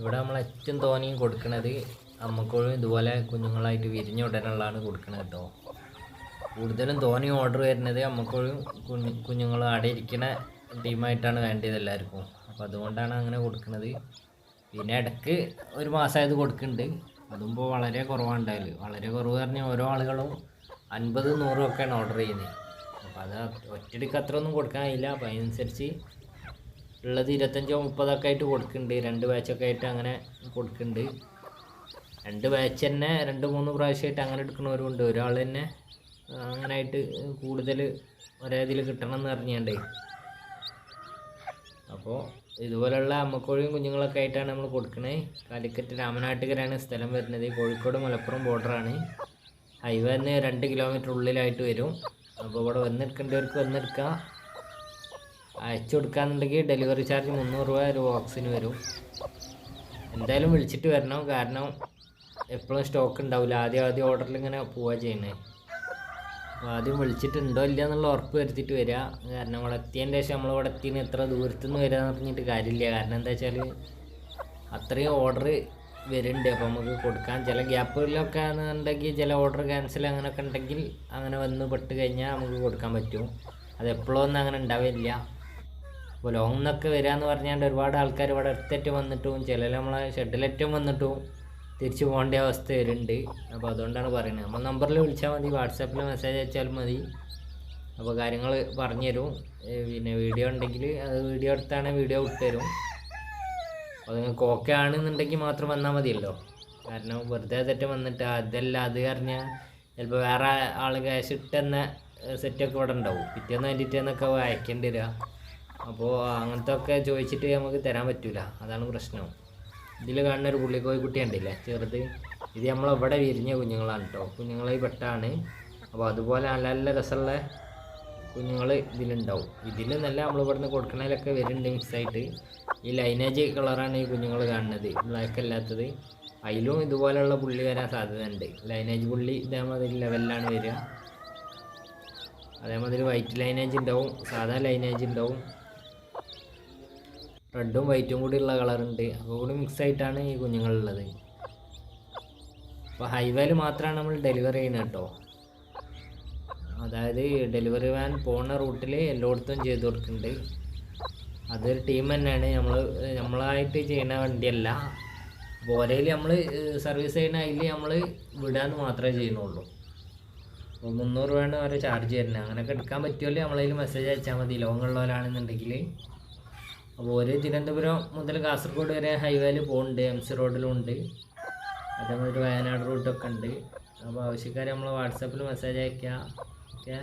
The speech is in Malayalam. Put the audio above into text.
ഇവിടെ നമ്മൾ ഏറ്റവും തോനെയും കൊടുക്കുന്നത് അമ്മക്കോഴും ഇതുപോലെ കുഞ്ഞുങ്ങളായിട്ട് വിരിഞ്ഞ ഉടനുള്ളതാണ് കൊടുക്കുന്നത് കേട്ടോ കൂടുതലും തോനി ഓർഡർ വരുന്നത് അമ്മക്കോഴും കുഞ്ഞു കുഞ്ഞുങ്ങളും അവിടെ ഇരിക്കുന്ന ടീമായിട്ടാണ് വേണ്ടത് എല്ലാവർക്കും. അപ്പോൾ അതുകൊണ്ടാണ് അങ്ങനെ കൊടുക്കുന്നത് പിന്നെ ഇടയ്ക്ക് ഒരു മാസമായത് കൊടുക്കുന്നുണ്ട് അതുമ്പോൾ വളരെ കുറവാണ്ടാവില്ല വളരെ കുറവ് പറഞ്ഞാൽ ഓരോ ആളുകളും അൻപത് നൂറും ഒക്കെയാണ് ഓർഡർ ചെയ്യുന്നത്. അപ്പോൾ അത് ഒറ്റയ്ക്ക് അത്ര ഒന്നും കൊടുക്കാൻ കഴിയില്ല. അപ്പോൾ അതിനനുസരിച്ച് ഉള്ളത് ഇരുപത്തഞ്ചോ മുപ്പതൊക്കെ ആയിട്ട് കൊടുക്കുന്നുണ്ട് രണ്ട് ബാച്ചൊക്കെ ആയിട്ട് അങ്ങനെ കൊടുക്കുന്നുണ്ട് രണ്ട് ബാച്ച് തന്നെ രണ്ട് മൂന്ന് പ്രാവശ്യമായിട്ട് അങ്ങനെ എടുക്കുന്നവരും ഉണ്ട്. ഒരാൾ തന്നെ അങ്ങനെ ആയിട്ട് കൂടുതൽ ഒരേ ഇതിൽ കിട്ടണം എന്ന് പറഞ്ഞാണ്ടേ അപ്പോൾ ഇതുപോലുള്ള അമ്മക്കോഴിയും കുഞ്ഞുങ്ങളൊക്കെ ആയിട്ടാണ് നമ്മൾ കൊടുക്കണേ. കാലിക്കറ്റ് രാമനാട്ടുകരാണ് സ്ഥലം വരുന്നത്. കോഴിക്കോട് മലപ്പുറം ബോർഡറാണ് ഹൈവേ തന്നെ രണ്ട് കിലോമീറ്റർ ഉള്ളിലായിട്ട് വരും. അപ്പോൾ ഇവിടെ വന്നെടുക്കേണ്ടവർക്ക് വന്നെടുക്കാം. അയച്ചു കൊടുക്കാന്നുണ്ടെങ്കിൽ ഡെലിവറി ചാർജ് മുന്നൂറ് രൂപ ഒരു ബോക്സിന് വരും. എന്തായാലും വിളിച്ചിട്ട് വരണം. കാരണം എപ്പോഴും സ്റ്റോക്ക് ഉണ്ടാവില്ല ആദ്യം ആദ്യം ഓർഡറിൽ ഇങ്ങനെ പോവുക ചെയ്യണേ. അപ്പോൾ ആദ്യം വിളിച്ചിട്ടുണ്ടോ ഇല്ല എന്നുള്ള ഉറപ്പ് വരുത്തിയിട്ട് വരിക കാരണം ഇവിടെ ശേഷം നമ്മൾ ഇവിടെ എത്ര ദൂരത്തു നിന്ന് വരിക എന്ന് പറഞ്ഞിട്ട് കാര്യമില്ല. കാരണം എന്താ വെച്ചാൽ അത്രയും ഓർഡർ വരുന്നുണ്ട്. അപ്പോൾ നമുക്ക് കൊടുക്കാൻ ചില ഗ്യാപ്പുകളിലൊക്കെ ആണെന്നുണ്ടെങ്കിൽ ചില ഓർഡർ ക്യാൻസൽ അങ്ങനെയൊക്കെ ഉണ്ടെങ്കിൽ അങ്ങനെ വന്ന് പെട്ട് കഴിഞ്ഞാൽ നമുക്ക് കൊടുക്കാൻ പറ്റും. അത് എപ്പോഴും ഒന്നും അങ്ങനെ ഉണ്ടാവില്ല. അപ്പോൾ ലോങ് നിന്നൊക്കെ എന്ന് പറഞ്ഞാൽ ഒരുപാട് ആൾക്കാർ ഇവിടെ അടുത്തേറ്റം വന്നിട്ടും ചില നമ്മളെ ഷെഡിലേറ്റം വന്നിട്ടും തിരിച്ചു പോകേണ്ട അവസ്ഥ വരുന്നുണ്ട് അപ്പോൾ അതുകൊണ്ടാണ് പറയുന്നത് നമ്മൾ നമ്പറിൽ വിളിച്ചാൽ മതി വാട്സാപ്പിൽ മെസ്സേജ് അയച്ചാലും മതി. അപ്പോൾ കാര്യങ്ങൾ പറഞ്ഞു തരും. പിന്നെ വീഡിയോ ഉണ്ടെങ്കിൽ അത് വീഡിയോ എടുത്താണ് വീഡിയോ വിട്ടുതരും അപ്പോൾ നിങ്ങൾക്ക് ഓക്കെ ആണെന്നുണ്ടെങ്കിൽ മാത്രം വന്നാൽ മതിയല്ലോ. കാരണം വെറുതെ തെറ്റം വന്നിട്ട് അതല്ല അത് പറഞ്ഞാൽ ചിലപ്പോൾ വേറെ ആൾ ക്യാഷ് ഇട്ടെന്ന സെറ്റൊക്കെ ഇവിടെ ഉണ്ടാവും. പിറ്റേന്ന് വേണ്ടിയിട്ടെന്നൊക്കെ അയക്കേണ്ടി വരിക അപ്പോൾ അങ്ങനത്തെ ഒക്കെ ചോദിച്ചിട്ട് നമുക്ക് തരാൻ പറ്റില്ല അതാണ് പ്രശ്നം. ഇതിൽ കാണുന്ന ഒരു പുള്ളിക്കോയി കുട്ടി ഉണ്ടല്ലേ ചെറുത്. ഇത് നമ്മളെവിടെ വിരിഞ്ഞ കുഞ്ഞുങ്ങളാണ് കേട്ടോ കുഞ്ഞുങ്ങളെ പെട്ടാണ്. അപ്പോൾ അതുപോലെ നല്ല നല്ല രസമുള്ള കുഞ്ഞുങ്ങൾ ഇതിലുണ്ടാവും. ഇതിൽ നല്ല നമ്മൾ ഇവിടുന്ന് കൊടുക്കണതിലൊക്കെ വരുന്നുണ്ട് മിക്സായിട്ട്. ഈ ലൈനേജ് കളറാണ് ഈ കുഞ്ഞുങ്ങൾ കാണുന്നത്. ബ്ലാക്ക് അല്ലാത്തത്. അതിലും ഇതുപോലെയുള്ള പുള്ളി വരാൻ സാധ്യതയുണ്ട്. ലൈനേജ് പുള്ളി ഇതേമാതിരി ലെവലിലാണ് വരിക. അതേമാതിരി വൈറ്റ് ലൈനേജ് ഉണ്ടാവും. സാധാ ലൈനേജ് ഉണ്ടാവും. റെഡും വൈറ്റും കൂടി ഉള്ള കളറുണ്ട് അപ്പോൾ കൂടി മിക്സ് ആയിട്ടാണ് ഈ കുഞ്ഞുങ്ങളുള്ളത്. അപ്പോൾ ഹൈവേയിൽ മാത്രമാണ് നമ്മൾ ഡെലിവറി ചെയ്യുന്നത് കേട്ടോ. അതായത് ഡെലിവറി വാൻ പോണ റൂട്ടിൽ എല്ലായിടത്തും ചെയ്ത് കൊടുക്കുന്നുണ്ട് അതൊരു ടീം തന്നെയാണ്. നമ്മൾ നമ്മളായിട്ട് ചെയ്യുന്ന വണ്ടിയല്ല. പോലെയിൽ നമ്മൾ സർവീസ് ചെയ്യുന്ന അതിൽ നമ്മൾ വിടാന്ന് മാത്രമേ ചെയ്യുന്നുള്ളൂ. അപ്പോൾ മുന്നൂറ് രൂപയാണ് അവരെ ചാർജ് തരുന്നത്. അങ്ങനെയൊക്കെ എടുക്കാൻ പറ്റുമല്ലോ നമ്മളതിൽ മെസ്സേജ് അയച്ചാൽ മതി. ലോങ് ഉള്ളവരാണെന്നുണ്ടെങ്കിൽ അപ്പോൾ ഒരു തിരുവനന്തപുരം മുതൽ കാസർഗോഡ് വരെ ഹൈവേയിൽ പോകുന്നുണ്ട് എം സി റോഡിലും ഉണ്ട്. അതേമാതിരി വയനാട് റൂട്ടൊക്കെ ഉണ്ട്. അപ്പോൾ ആവശ്യക്കാർ നമ്മൾ വാട്സാപ്പിൽ മെസ്സേജ് അയക്കുക ഓക്കെ?